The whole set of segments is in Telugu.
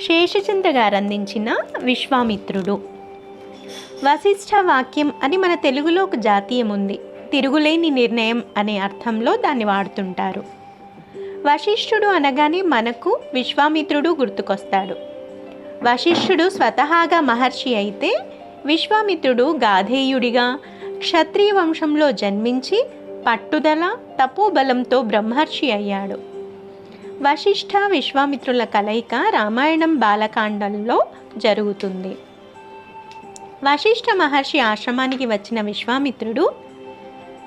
శేషచంద్ర గారు అందించిన విశ్వామిత్రుడు. వశిష్ఠ వాక్యం అని మన తెలుగులో ఒక జాతీయం ఉంది తిరుగులేని నిర్ణయం అనే అర్థంలో దాన్ని వాడుతుంటారు. వశిష్ఠుడు అనగానే మనకు విశ్వామిత్రుడు గుర్తుకొస్తాడు. వశిష్ఠుడు స్వతహాగా మహర్షి అయితే విశ్వామిత్రుడు గాధేయుడిగా క్షత్రియ వంశంలో జన్మించి పట్టుదల తపోబలంతో బ్రహ్మర్షి అయ్యాడు. వశిష్ఠ విశ్వామిత్రుల కలయిక రామాయణం బాలకాండంలో జరుగుతుంది. వశిష్ఠ మహర్షి ఆశ్రమానికి వచ్చిన విశ్వామిత్రుడు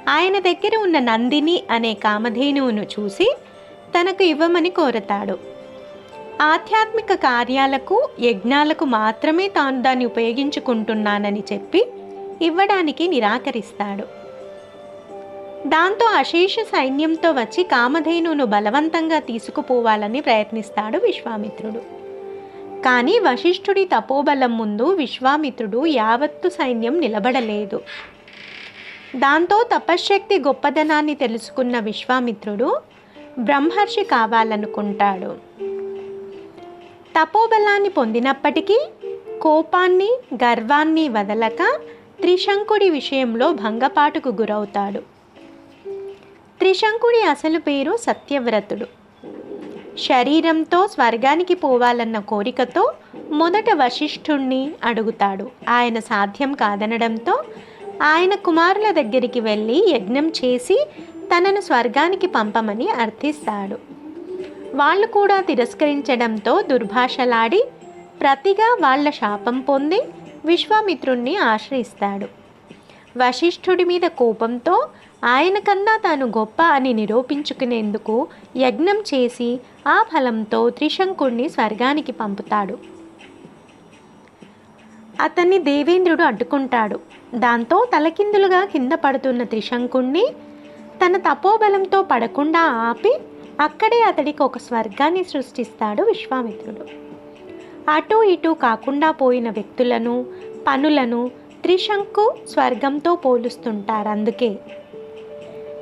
ఆయన దగ్గర ఉన్న నందిని అనే కామధేనువును చూసి తనకు ఇవ్వమని కోరతాడు. ఆధ్యాత్మిక కార్యాలకు యజ్ఞాలకు మాత్రమే తాను దాన్ని ఉపయోగించుకుంటున్నానని చెప్పి ఇవ్వడానికి నిరాకరిస్తాడు. దాంతో అశేష సైన్యంతో వచ్చి కామధేనును బలవంతంగా తీసుకుపోవాలని ప్రయత్నిస్తాడు విశ్వామిత్రుడు. కానీ వశిష్ఠుడి తపోబలం ముందు విశ్వామిత్రుడు యావత్తు సైన్యం నిలబడలేదు. దాంతో తపశ్శక్తి గొప్పదనాన్ని తెలుసుకున్న విశ్వామిత్రుడు బ్రహ్మర్షి కావాలనుకుంటాడు. తపోబలాన్ని పొందినప్పటికీ కోపాన్ని గర్వాన్ని వదలక త్రిశంకుడి విషయంలో భంగపాటుకు గురవుతాడు. త్రిశంకుడి అసలు పేరు సత్యవ్రతుడు. శరీరంతో స్వర్గానికి పోవాలన్న కోరికతో మొదట వశిష్ఠుణ్ణి అడుగుతాడు. ఆయన సాధ్యం కాదనడంతో ఆయన కుమారుల దగ్గరికి వెళ్ళి యజ్ఞం చేసి తనను స్వర్గానికి పంపమని అర్థిస్తాడు. వాళ్ళు కూడా తిరస్కరించడంతో దుర్భాషలాడి ప్రతిగా వాళ్ళ శాపం పొంది విశ్వామిత్రుణ్ణి ఆశ్రయిస్తాడు. వశిష్ఠుడి మీద కోపంతో ఆయన కన్నా తాను గొప్ప అని నిరూపించుకునేందుకు యజ్ఞం చేసి ఆ ఫలంతో త్రిశంకుణ్ణి స్వర్గానికి పంపుతాడు. అతన్ని దేవేంద్రుడు అడ్డుకుంటాడు. దాంతో తలకిందులుగా కింద పడుతున్న త్రిశంకుణ్ణి తన తపోబలంతో పడకుండా ఆపి అక్కడే అతడికి ఒక స్వర్గాన్ని సృష్టిస్తాడు విశ్వామిత్రుడు. అటు ఇటు కాకుండా పోయిన వ్యక్తులను పనులను త్రిశంకు స్వర్గంతో పోలుస్తుంటారు అందుకే.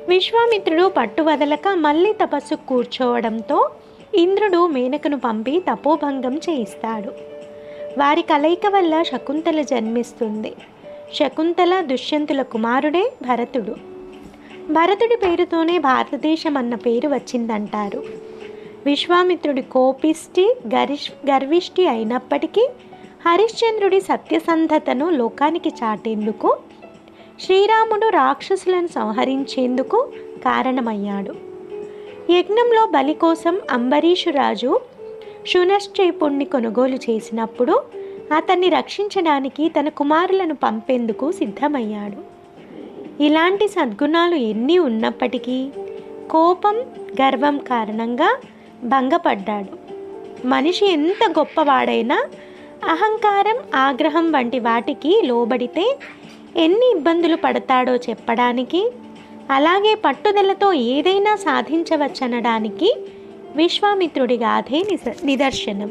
విశ్వామిత్రుడు పట్టు వదలక మళ్ళీ తపస్సు కూర్చోవడంతో ఇంద్రుడు మేనకను పంపి తపోభంగం చేయిస్తాడు. వారి కలయిక వల్ల శకుంతల జన్మిస్తుంది. శకుంతల దుష్యంతుల కుమారుడే భరతుడు. భరతుడి పేరుతోనే భారతదేశం అన్న పేరు వచ్చిందంటారు. విశ్వామిత్రుడి కోపిష్టి గరిష్ గర్విష్టి అయినప్పటికీ హరిశ్చంద్రుడి సత్యసంధతను లోకానికి చాటేందుకు శ్రీరాముడు రాక్షసులను సంహరించేందుకు కారణమయ్యాడు. యజ్ఞంలో బలి కోసం అంబరీషు రాజు శునశ్చేపుణ్ణి కొనుగోలు చేసినప్పుడు అతన్ని రక్షించడానికి తన కుమారులను పంపేందుకు సిద్ధమయ్యాడు. ఇలాంటి సద్గుణాలు ఎన్ని ఉన్నప్పటికీ కోపం గర్వం కారణంగా భంగపడ్డాడు. మనిషి ఎంత గొప్పవాడైనా అహంకారం ఆగ్రహం వంటి వాటికి లోబడితే ఎన్ని ఇబ్బందులు పడతాడో చెప్పడానికి అలాగే పట్టుదలతో ఏదైనా సాధించవచ్చనడానికి విశ్వామిత్రుడి గాథే నిదర్శనం.